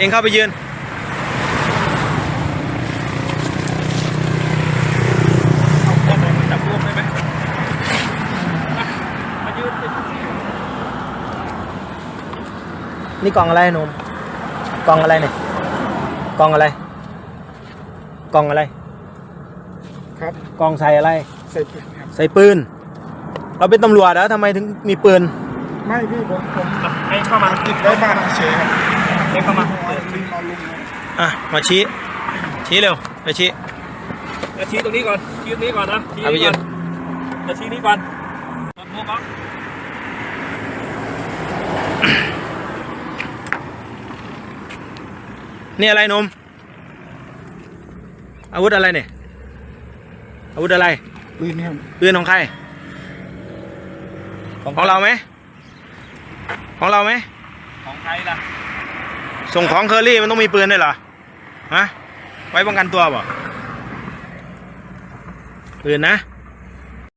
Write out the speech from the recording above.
เองเข้าไปยืนเอาแค่ไหนมาจับร่วมได้ไหมอะมายืนสินี่กล่องอะไรหนุ่มกล่องอะไรเนี่ยกล่องอะไรกล่องอะไรครับกล่องใส่อะไร เสร็จครับใส่ปืน เราเป็นตำรวจแล้วทำไมถึงมีปืน ไม่พี่ผมผมอะให้เข้ามาติดไว้บ้านเฉยครับให้ เข้ามาเอาลิงเอาลุงมาอะมาชี้ ชี้เร็วไปชี้จะชี้ตรงนี้ก่อน ชี้ตรงนี้ก่อนนะชี้เอาไปนี้ยืก่อนนจะชี้นี้ก่อนกดหมวกก่อนนี่อะไรหนุ่มอาวุธอะไรเนี่ย อาวุธอะไร ปืนครับปืนของใคร ของเราไหม ของเราไหมของใครล่ะ ส่งของเคอรี่มันต้องมีปืนด้วยเหรอ ฮะ ไว้ป้องกันตัวบ่ปืนนะ